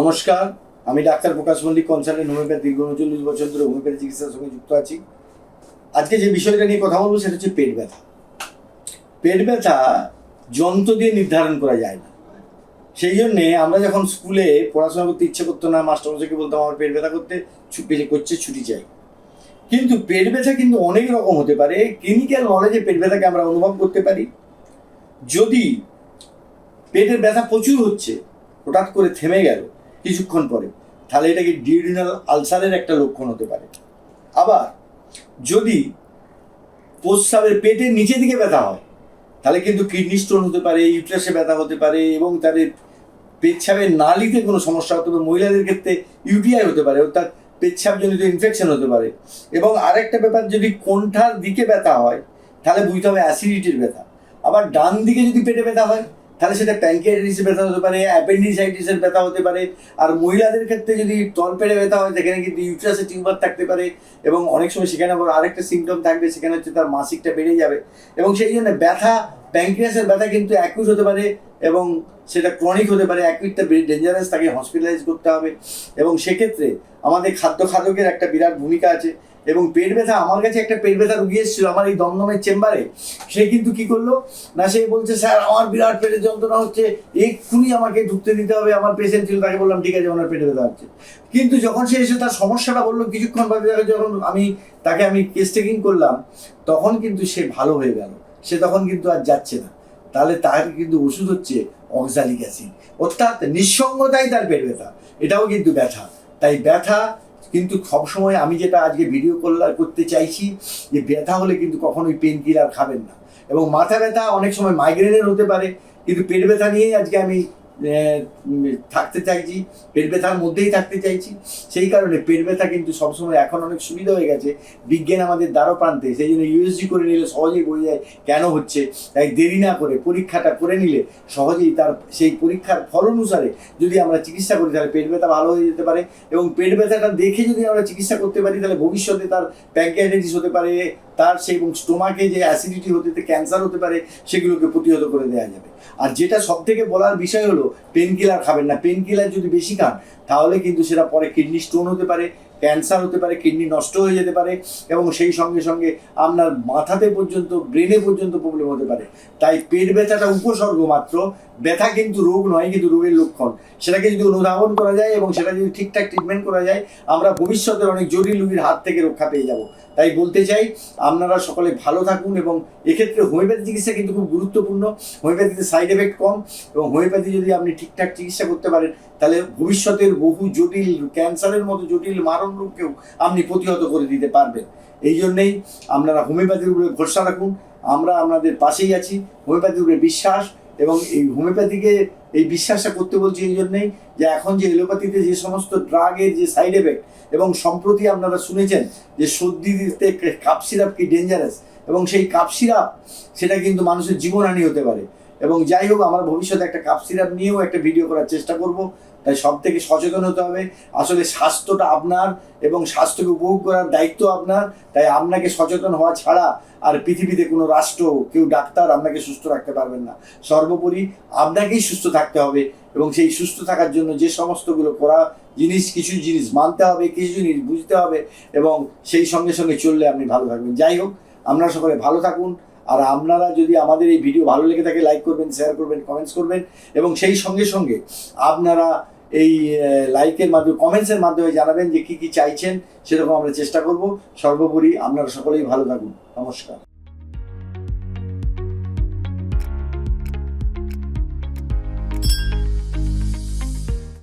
নমস্কার, আমি doctor Prakash Mallick consultant homeopathy দীর্ঘ উনচল্লিশ বছর ধরে হোমিওপ্যাথি চিকিৎসার সঙ্গে যুক্ত আছি। আজকে যে বিষয়টা নিয়ে কথা বলব সেটা হচ্ছে পেট ব্যথা। পেট ব্যথা যন্ত্র দিয়ে নির্ধারণ করা যায় না। সেই জন্যে আমরা যখন স্কুলে পড়াশোনা করতে ইচ্ছে করতো না, মাস্টারমশাইকে বলতাম, আমার পেট ব্যথা করতে ছুটি করছে, ছুটি চাই। কিন্তু পেট ব্যথা কিন্তু অনেক রকম হতে পারে। ক্লিনিক্যাল নলেজে পেট ব্যথাকে আমরা অনুভব করতে পারি। যদি পেটের ব্যথা প্রচুর হচ্ছে, হঠাৎ করে থেমে গেল কিছুক্ষণ পরে। তাহলে এটাকে ডিউরিনাল আলসারের একটা লক্ষণ হতে পারে। আবার, যদি প্রস্রাবের পেটের নিচে দিকে ব্যথা হয়, তাহলে কিন্তু কিডনি স্টোন হতে পারে ইউট্রাসে ব্যথা হতে পারে, এবং তাদের পেচ্ছাবের নালিতে কোনো সমস্যা হতে পারে মহিলাদের ক্ষেত্রে ইউটিআই হতে পারে, অর্থাৎ পেচ্ছাবজনিত ইনফেকশন হতে পারে। এবং আরেকটা ব্যাপার, যদি কোণঠার দিকে ব্যথা হয়, তাহলে বুঝতে হবে অ্যাসিডিটির ব্যথা। আবার ডান দিকে যদি পেটে ব্যথা হয় তাহলে সেটা প্যানক্রিয়াটিসের ব্যথা হতে পারে অ্যাপেন্ডিসাইটিসের ব্যথা হতে পারে, আর মহিলাদের ক্ষেত্রে যদি তলপেটে ব্যথা হয়, সেখানে কিন্তু ইউট্রাসে টিউমার থাকতে পারে এবং অনেক সময় সেখানে আবার আরেকটা সিমটম থাকবে, সেখানে হচ্ছে তার মাসিকটা বেড়ে যাবে। এবং সেই জন্য ব্যথা প্যানক্রিয়াসের ব্যথা কিন্তু অ্যাকুট হতে পারে এবং সেটা ক্রনিক হতে পারে অ্যাকুইটটা বেশি ডেঞ্জারাস তাকে হসপিটালাইজ করতে হবে। এবং সেক্ষেত্রে আমাদের খাদ্য খাদকের একটা বিরাট ভূমিকা আছে। এবং পেট ব্যথা, আমার কাছে একটা পেট ব্যথা রুগী এসেছিল আমার এই দমদমের চেম্বারে। সে কিন্তু কি করল? না, সে বলছে, স্যার, আমার বিরাট পেটের যন্ত্রণা হচ্ছে। এক্ষুনি আমাকে ঢুকতে দিতে হবে। আমার পেশেন্ট ছিল, তাকে বললাম, ঠিক আছে, ওনার পেটে ব্যথা হচ্ছে। কিন্তু যখন সে এসে তার সমস্যাটা বলল, কিছুক্ষণ বাদে যখন আমি, তাকে আমি কেস টেকিং করলাম, তখন কিন্তু সে ভালো হয়ে গেল। সে তখন কিন্তু আর যাচ্ছে না। তাহলে তার কিন্তু ওষুধ হচ্ছে অক্সালিক অ্যাসিড অর্থাৎ নিঃসঙ্গতাই তার পেট ব্যথা। এটাও কিন্তু ব্যথা। তাই ব্যথা কিন্তু সবসময় আমি যেটা আজকে ভিডিও করতে চাইছি, যে ব্যথা হলে কিন্তু কখনোই পেন কিলার খাবেন না। এবং মাথা ব্যথা অনেক সময় মাইগ্রেনের হতে পারে। কিন্তু পেট ব্যথা নিয়েই আজকে আমি থাকতে চাইছি, পেট ব্যথার মধ্যেই থাকতে চাইছি। সেই কারণে পেট ব্যথা কিন্তু সবসময় এখন অনেক সুবিধা হয়ে গেছে। বিজ্ঞান আমাদের দ্বারো প্রান্তে সেই জন্য ইউএসজি করে নিলে সহজেই বোঝা যায় কেন হচ্ছে। তাই দেরি না করে পরীক্ষাটা করে নিলে সহজেই তার, সেই পরীক্ষার ফল অনুসারে যদি আমরা চিকিৎসা করি, তাহলে পেট ব্যথা ভালো হয়ে যেতে পারে এবং পেট ব্যথাটা দেখে যদি আমরা চিকিৎসা করতে পারি, তাহলে ভবিষ্যতে তার প্যাঙ্কাইটিস হতে পারে, তার সেই এবং স্টোমাকে যে অ্যাসিডিটি হতে, ক্যান্সার হতে পারে, সেগুলোকে প্রতিহত করে দেওয়া যাবে। আর যেটা সব থেকে বলার বিষয় হলো পেন কিলার খাবেন না। পেন কিলার যদি বেশি খান, তাহলে কিন্তু সেটা পরে কিডনি স্টোন হতে পারে ক্যান্সার হতে পারে, কিডনি নষ্ট হয়ে যেতে পারে এবং সেই সঙ্গে সঙ্গে আপনার মাথাতে পর্যন্ত, ব্রেনে পর্যন্ত প্রবলেম হতে পারে। তাই পেট ব্যথাটা উপসর্গ মাত্র। ব্যথা কিন্তু রোগ নয়, কিন্তু রোগের লক্ষণ। সেটাকে যদি অনুধাবন করা যায় এবং সেটা যদি ঠিকঠাক ট্রিটমেন্ট করা যায়, আমরা ভবিষ্যতের অনেক জটিল রোগীর হাত থেকে রক্ষা পেয়ে যাব। তাই বলতে চাই, আপনারা সকলে ভালো থাকুন এবং এক্ষেত্রে হোমিওপ্যাথি চিকিৎসা কিন্তু খুব গুরুত্বপূর্ণ। হোমিওপ্যাথিতে সাইড এফেক্ট কম এবং হোমিওপ্যাথি যদি আপনি ঠিকঠাক চিকিৎসা করতে পারেন, তাহলে ভবিষ্যতের বহু জটিল, ক্যান্সারের মতো জটিল, মারণ রোগকেও আপনি প্রতিহত করে দিতে পারবেন। এই জন্যেই আপনারা হোমিওপ্যাথির উপরে ভরসা রাখুন। আমরা আপনাদের পাশেই আছি। হোমিওপ্যাথির উপরে বিশ্বাস এবং এই হোমিওপ্যাথিকে এই বিশ্বাসটা করতে বলছি এই জন্যেই যে এখন যে এলোপ্যাথিতে যে সমস্ত ড্রাগের যে সাইড এফেক্ট এবং সম্প্রতি আপনারা শুনেছেন যে সর্দি দিতে কাপ সিরাপ কি ডেঞ্জারাস এবং সেই কাপ সিরাপ সেটা কিন্তু মানুষের জীবনহানি হতে পারে। এবং যাই হোক, আমরা ভবিষ্যতে একটা কাপ সিরাপ নিয়েও একটা ভিডিও করার চেষ্টা করব। তাই সব থেকে সচেতন হতে হবে। আসলে স্বাস্থ্যটা আপনার এবং স্বাস্থ্যকে উপভোগ করার দায়িত্ব আপনার। তাই আপনাকে সচেতন হওয়া ছাড়া আর পৃথিবীতে কোনো রাষ্ট্র, কেউ ডাক্তার আপনাকে সুস্থ রাখতে পারবেন না। সর্বোপরি আপনাকেই সুস্থ থাকতে হবে এবং সেই সুস্থ থাকার জন্য যে সমস্তগুলো করা জিনিস, কিছু জিনিস মানতে হবে, কিছু জিনিস বুঝতে হবে এবং সেই সঙ্গে সঙ্গে চললে আপনি ভালো থাকবেন। যাই হোক, আপনারা সকলে ভালো থাকুন। আর আপনারা যদি আমাদের এই ভিডিও ভালো লেগে থাকে লাইক করবেন শেয়ার করবেন কমেন্টস করবেন এবং সেই সঙ্গে সঙ্গে আপনারা এই লাইকের মাধ্যমে কমেন্টসের মাধ্যমে জানাবেন যে কি কি চাইছেন, সেরকম আমরা চেষ্টা করব। সর্বোপরি আপনারা সকলেই ভালো থাকুন। নমস্কার।